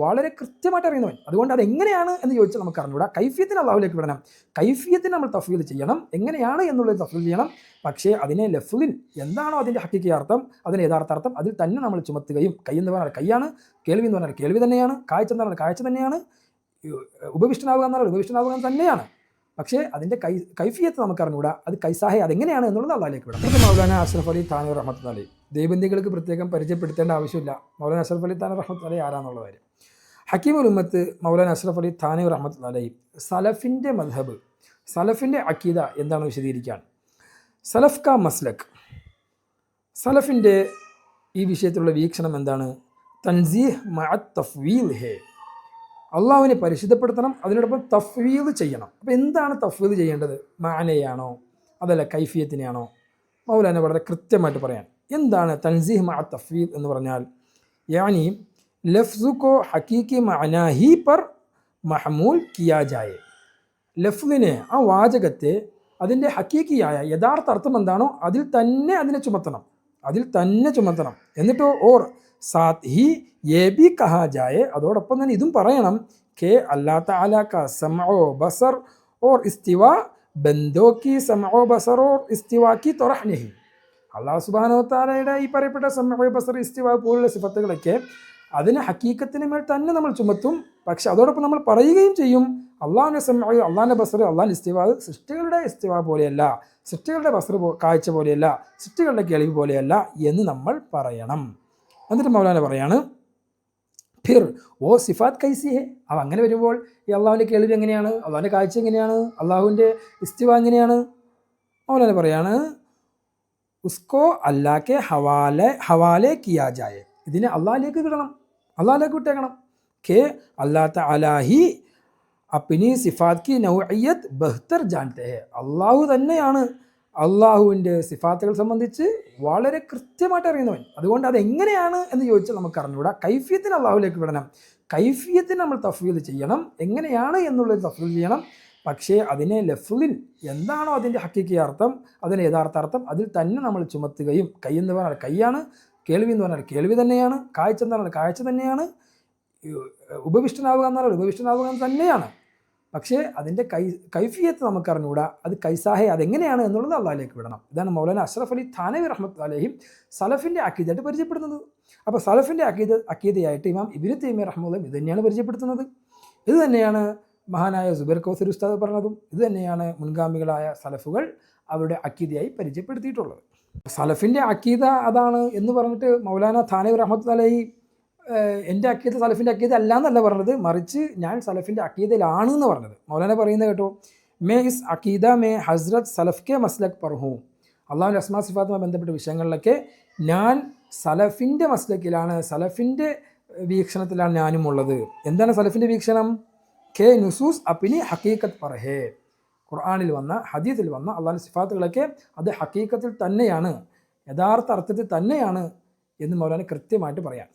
വളരെ കൃത്യമായിട്ട് അറിയുന്നവൻ. അതുകൊണ്ട് അത് എങ്ങനെയാണ് എന്ന് ചോദിച്ചാൽ നമുക്ക് അറിഞ്ഞുകൂടാ. കൈഫിയത്തിന് അള്ളാഹുലേക്ക് വിടണം. കൈഫിയത്തിന് നമ്മൾ തഫീൽ ചെയ്യണം. എങ്ങനെയാണ് എന്നുള്ളത് തഫീൽ ചെയ്യണം. പക്ഷേ അതിനെ ലഫ്ലിൻ എന്താണോ അതിന്റെ ഹക്കിക്ക് അർത്ഥം യഥാർത്ഥ അർത്ഥം അതിൽ തന്നെ നമ്മൾ ചുമത്തുകയും കൈ എന്ന് പറഞ്ഞാൽ കൈയാണ് കേൾവി എന്ന് പറഞ്ഞാൽ കേൾവി തന്നെയാണ് കാഴ്ച എന്ന് പറഞ്ഞാൽ കാഴ്ച തന്നെയാണ് ഉപവിഷ്ടനാവുക എന്ന് പറഞ്ഞാൽ ഉപവിഷ്ടനാവുക തന്നെയാണ്. പക്ഷേ അതിന്റെ കൈ കൈഫിയത്ത് നമുക്ക് അറിഞ്ഞുകൂടാ. അത് കൈസാഹെ അതെങ്ങനെയാണ് എന്നുള്ളത് അള്ളാഹിലേക്ക് വിടാം ഇത് മൗലാന അഷ്റഫ് അലി താനൂർ റഹ്മത്ത് അലി ദൈവന്തികൾക്ക് പ്രത്യേകം പരിചയപ്പെടുത്തേണ്ട ആവശ്യമില്ല. മൗലാന അഷ്റഫ് അലി താനൂർ റഹ്മത്ത് അലി ആരാന്നുള്ള കാര്യം. ഹക്കീമുൽ ഉമ്മത്ത് മൗലാന അഷ്റഫ് അലി താനൂർ റഹ്മത്ത് സലഫിന്റെ മധബ് സലഫിന്റെ അക്കീദ എന്താണ് വിശദീകരിക്കാൻ? സലഫ് ക മസ്ലക്. സലഫിന്റെ ഈ വിഷയത്തിലുള്ള വീക്ഷണം എന്താണ്? തൻസീഹ് മഅ തഫ്വീൽ ഹേ. അള്ളാഹുവിനെ പരിശുദ്ധപ്പെടുത്തണം അതിനോടൊപ്പം തഫ്വീൽ ചെയ്യണം. അപ്പോൾ എന്താണ് തഫ്വീൽ ചെയ്യേണ്ടത്? മാനയാണോ? അതല്ല കൈഫിയത്തിനെയാണോ? മൗലാന വളരെ കൃത്യമായിട്ട് പറയാൻ. എന്താണ് തൻസീഹ് മഅ തഫ്വീൽ എന്ന് പറഞ്ഞാൽ? യാനി ലഫ്സുക്കോ ഹക്കീക്കി മഅനാഹി പർ മഹമൂൽ കിയാ ജായേ. ലഫ്ലിനെ ആ വാചകത്തെ അതിന്റെ ഹക്കീക്കിയായ യഥാർത്ഥ അർത്ഥം എന്താണോ അതിൽ തന്നെ അതിനെ ചുമത്തണം. അതിൽ തന്നെ ചുമത്തണം. എന്നിട്ടോ ഓർ സാത് ഹി എ ബി കഹാജായെ അതോടൊപ്പം തന്നെ ഇതും പറയണം. കെ അല്ലാത്ത അലാക്ക സമോ ബസർ ഓർ ഇസ്തിവ ബന്ദോ കി സമോ ബസർ ഓർ ഇസ്തിവാക്കി തൊറഹ്നഹി അള്ളാഹു സുബാനോ താലയുടെ ഈ പറയപ്പെട്ട സമോ ബസർ ഇസ്തിവ പോലുള്ള സിഫത്തുകളൊക്കെ അതിന് ഹക്കീക്കത്തിന് മേൽ തന്നെ നമ്മൾ ചുമത്തും. പക്ഷെ അതോടൊപ്പം നമ്മൾ പറയുകയും ചെയ്യും അള്ളാഹിന്റെ സമയം അള്ളാഹിന്റെ ബസർ അള്ളാഹിന്റെ ഇസ്തിവാ സൃഷ്ടികളുടെ ഇസ്തിവാ പോലെയല്ല സൃഷ്ടികളുടെ ബസർ കാഴ്ച പോലെയല്ല സൃഷ്ടികളുടെ കേൾവി പോലെയല്ല എന്ന് നമ്മൾ പറയണം. എന്നിട്ട് മൗലാന പറയാണ് ഫിർ ഓ സിഫാത്ത് കൈസി ഹെ അവ അങ്ങനെ വരുമ്പോൾ ഈ അള്ളാഹുവിന്റെ കേൾവി എങ്ങനെയാണ്? അള്ളാഹുന്റെ കാഴ്ച എങ്ങനെയാണ്? അള്ളാഹുവിന്റെ ഇസ്തിവ എങ്ങനെയാണ്? മൗലാന പറയാണ് ഉസ്കോ അല്ലാക്കെ ഹവാലെ ഹവാലെ കിയാ ജായെ ഇതിനെ അള്ളാഹിലേക്ക് വിടണം. അള്ളാഹിലേക്ക് വിട്ടേക്കണം കെ അല്ലാത്ത അലാഹി അപ്പിനി സിഫാത്ത് കി നൗഇയത്ത് ബഹ്തർ ജാൻത്തെ അള്ളാഹു തന്നെയാണ് അള്ളാഹുവിന്റെ സിഫാത്തുകൾ സംബന്ധിച്ച് വളരെ കൃത്യമായിട്ട് അറിയുന്നവൻ. അതുകൊണ്ട് അത് എങ്ങനെയാണ് എന്ന് ചോദിച്ചാൽ നമുക്ക് അറിഞ്ഞുകൂടാ. കൈഫിയത്തിന് അള്ളാഹുലേക്ക് വിടണം. കൈഫിയത്തിന് നമ്മൾ തഫീൽ ചെയ്യണം. എങ്ങനെയാണ് എന്നുള്ളത് തഫീൽ ചെയ്യണം. പക്ഷേ അതിനെ ലഫ്ലിൻ എന്താണോ അതിന്റെ ഹക്കിക്കിയ അർത്ഥം അതിന്റെ യഥാർത്ഥ അർത്ഥം അതിൽ തന്നെ നമ്മൾ ചുമത്തുകയും കൈ എന്ന് പറഞ്ഞാൽ കൈയാണ്. കേൾവി എന്ന് പറഞ്ഞാൽ കേൾവി തന്നെയാണ് കാഴ്ച എന്ന് പറഞ്ഞാൽ കാഴ്ച തന്നെയാണ് ഉപവിഷ്ടനാവുക എന്ന് പറഞ്ഞാൽ ഉപവിഷ്ടനാവുക തന്നെയാണ്. പക്ഷേ അതിന്റെ കൈ കൈഫിയത്ത് നമുക്ക് അറിഞ്ഞുകൂടാ അത് കൈസാഹെ അതെങ്ങനെയാണ് എന്നുള്ളത് അള്ളാഹിലേക്ക് വിടണം. ഇതാണ് മൗലാന അഷ്റഫ് അലി ഥാനവി റഹ്മത്ത് അലഹിം സലഫിന്റെ അക്കീദായിട്ട് പരിചയപ്പെടുന്നത്. അപ്പോൾ സലഫിന്റെ അക്കീദ അക്കീദയായിട്ട് ഇമാം ഇബിന് തൈമി റഹ്മുല്ലം ഇത് തന്നെയാണ് പരിചയപ്പെടുത്തുന്നത്. ഇത് തന്നെയാണ് മഹാനായ സുബൈർ കൗസർ ഉസ്താദ് പറഞ്ഞതും ഇത് തന്നെയാണ് മുൻഗാമികളായ സലഫുകൾ അവരുടെ അക്കീദയായി പരിചയപ്പെടുത്തിയിട്ടുള്ളത്. സലഫിന്റെ അക്കീത അതാണ് എന്ന് പറഞ്ഞിട്ട് മൗലാന ഥാനവി റഹ്മത്ത് അലഹി എന്റെ അക്കീത സലഫിന്റെ അക്കീത അല്ല എന്നല്ല പറഞ്ഞത്. മറിച്ച് ഞാൻ സലഫിന്റെ അക്കീതയിലാണ് എന്ന് പറഞ്ഞത്. മൗലാന പറയുന്നത് കേട്ടോ മേ ഇസ് അക്കീദ മേ ഹസ്രത് സലഫ് കെ മസ്ലക് പർഹു. അള്ളാഹുന്റെ അസ്മാ സിഫാത്തുമായി ബന്ധപ്പെട്ട വിഷയങ്ങളിലൊക്കെ ഞാൻ സലഫിന്റെ മസ്ലക്കിലാണ് സലഫിന്റെ വീക്ഷണത്തിലാണ് ഞാനും ഉള്ളത് എന്താണ് സലഫിന്റെ വീക്ഷണം? കെ നുസൂസ് അപ്പിനി ഹക്കീക്കത്ത് പറഹേ ഖുർആാനിൽ വന്ന ഹദീസിൽ വന്ന അള്ളാഹിന്റെ സിഫാത്തുകളൊക്കെ അത് ഹക്കീക്കത്തിൽ തന്നെയാണ് യഥാർത്ഥ അർത്ഥത്തിൽ തന്നെയാണ് എന്ന് മൗലാന കൃത്യമായിട്ട് പറയാം